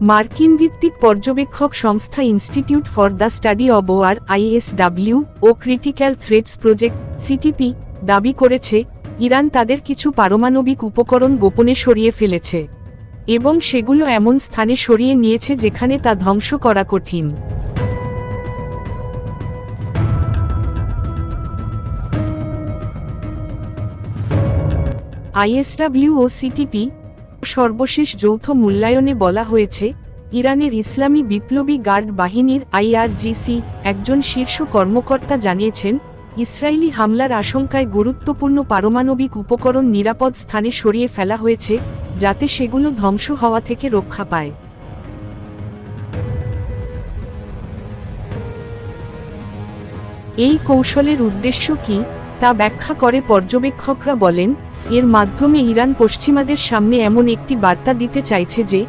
মার্কিন ভিত্তিক পর্যবেক্ষক সংস্থা Institute for the Study of War ISW O Critical Threats Project, CTP, দাবি করেছে, ইরান তাদের কিছু পারমাণবিক উপকরণ গোপনে সরিয়ে ফেলেছে এবং সেগুলো এমন স্থানে সরিয়ে নিয়েছে যেখানে তা ধ্বংস করা কঠিন। আইএসডাব্লিউ ও সিটিপি সর্বশেষ যৌথ মূল্যায়নে বলা হয়েছে, ইরানের ইসলামী বিপ্লবী গার্ড বাহিনীর আইআরজিসি একজন শীর্ষ কর্মকর্তা জানিয়েছেন ইসরায়েলি হামলার আশঙ্কায় গুরুত্বপূর্ণ পারমাণবিক উপকরণ নিরাপদ স্থানে সরিয়ে ফেলা হয়েছে, যাতে সেগুলো ধ্বংস হওয়া থেকে রক্ষা পায়। এই কৌশলের উদ্দেশ্য কি? তা ব্যাখ্যা করে পর্যবেক্ষকরা বলেন, এর মাধ্যমে ইরান পশ্চিমাদের সামনে এমন একটি বার্তা দিতে চাইছে যে,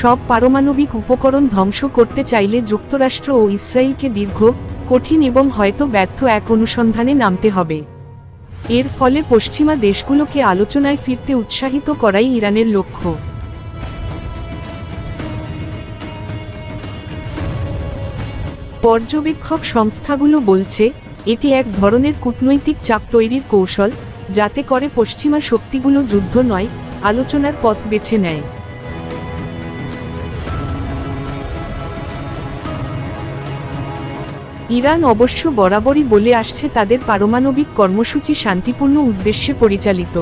সব পারমাণবিক উপকরণ ধ্বংস করতে চাইলে যুক্তরাষ্ট্র ও ইসরায়েলকে দীর্ঘ, কঠিন এবং হয়তো ব্যর্থ এক অনুসন্ধানে নামতে হবে। এর ফলে পশ্চিমা দেশগুলোকে আলোচনায় ফিরতে উৎসাহিত করাই ইরানের লক্ষ্য। পর্যবেক্ষক সংস্থাগুলো বলছে এটি এক ধরনের কূটনৈতিক চাপ তৈরির কৌশল, যাতে করে পশ্চিমা শক্তিগুলো যুদ্ধ নয়, আলোচনার পথ বেছে নেয়। ইরান অবশ্য বরাবরই বলে আসছে তাদের পারমাণবিক কর্মসূচি শান্তিপূর্ণ উদ্দেশ্যে পরিচালিত।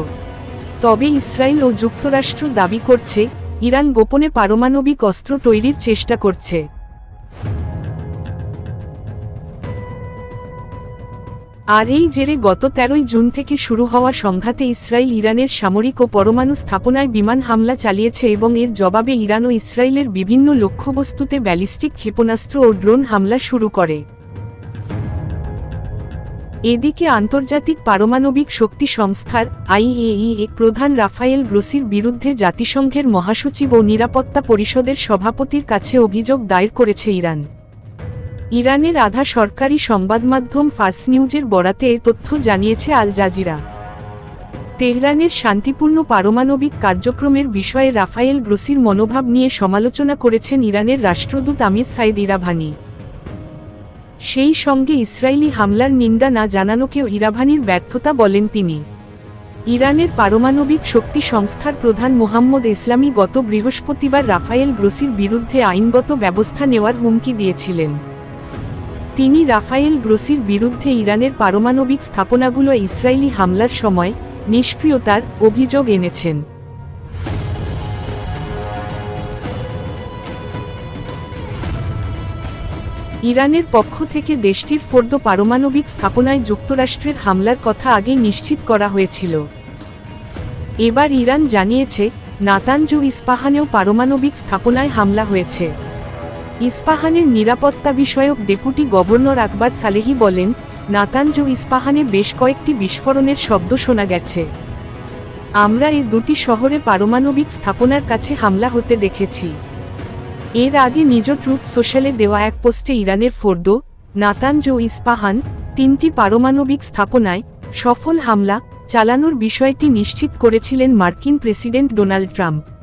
তবে ইসরায়েল ও যুক্তরাষ্ট্র দাবি করছে, ইরান গোপনে পারমাণবিক অস্ত্র তৈরির চেষ্টা করছে। আর এই জেরে গত তেরোই জুন থেকে শুরু হওয়া সংঘাতে ইসরায়েল ইরানের সামরিক ও পরমাণু স্থাপনায় বিমান হামলা চালিয়েছে এবং এর জবাবে ইরান ও ইসরায়েলের বিভিন্ন লক্ষ্যবস্তুতে ব্যালিস্টিক ক্ষেপণাস্ত্র ও ড্রোন হামলা শুরু করে। এদিকে আন্তর্জাতিক পারমাণবিক শক্তি সংস্থার আইএইএ প্রধান রাফায়েল গ্রোসির বিরুদ্ধে জাতিসংঘের মহাসচিব ও নিরাপত্তা পরিষদের সভাপতির কাছে অভিযোগ দায়ের করেছে ইরান। ইরানের আধা সরকারি সংবাদমাধ্যম ফার্স নিউজের বরাতে এ তথ্য জানিয়েছে আল জাজিরা। তেহরানের শান্তিপূর্ণ পারমাণবিক কার্যক্রমের বিষয়ে রাফায়েল গ্রোসির মনোভাব নিয়ে সমালোচনা করেছেন ইরানের রাষ্ট্রদূত আমির সাইদ ইরাভানি। সেই সঙ্গে ইসরায়েলি হামলার নিন্দা না জানানোকেও ইরাভানির ব্যর্থতা বলেন তিনি। ইরানের পারমাণবিক শক্তি সংস্থার প্রধান মোহাম্মদ ইসলামী গত বৃহস্পতিবার রাফায়েল গ্রোসির বিরুদ্ধে আইনগত ব্যবস্থা নেওয়ার হুমকি দিয়েছিলেন। তিনি রাফায়েল গ্রোসির বিরুদ্ধে ইরানের পারমাণবিক স্থাপনাগুলো ইসরায়েলি হামলার সময় নিষ্ক্রিয়তার অভিযোগ এনেছেন। ইরানের পক্ষ থেকে দেশটির ফোর্দ পারমাণবিক স্থাপনায় যুক্তরাষ্ট্রের হামলার কথা আগে নিশ্চিত করা হয়েছিল। এবার ইরান জানিয়েছে, নাতানজু ইস্পাহানেও পারমাণবিক স্থাপনায় হামলা হয়েছে। ইস্পাহানের নিরাপত্তা বিষয়ক ডেপুটি গভর্নর আকবর সালেহি বলেন, নাতানজু ইস্পাহানে বেশ কয়েকটি বিস্ফোরণের শব্দ শোনা গেছে। আমরা এই দুটি শহরে পারমাণবিক স্থাপনার কাছে হামলা হতে দেখেছি। এর আগে নিজ ট্রুথ সোশ্যালে দেওয়া এক পোস্টে ইরানের ফোর্দো, নাতানজ ইস্পাহান, তিনটি পারমাণবিক স্থাপনায় সফল হামলা চালানোর বিষয়টি নিশ্চিত করেছিলেন মার্কিন প্রেসিডেন্ট ডোনাল্ড ট্রাম্প।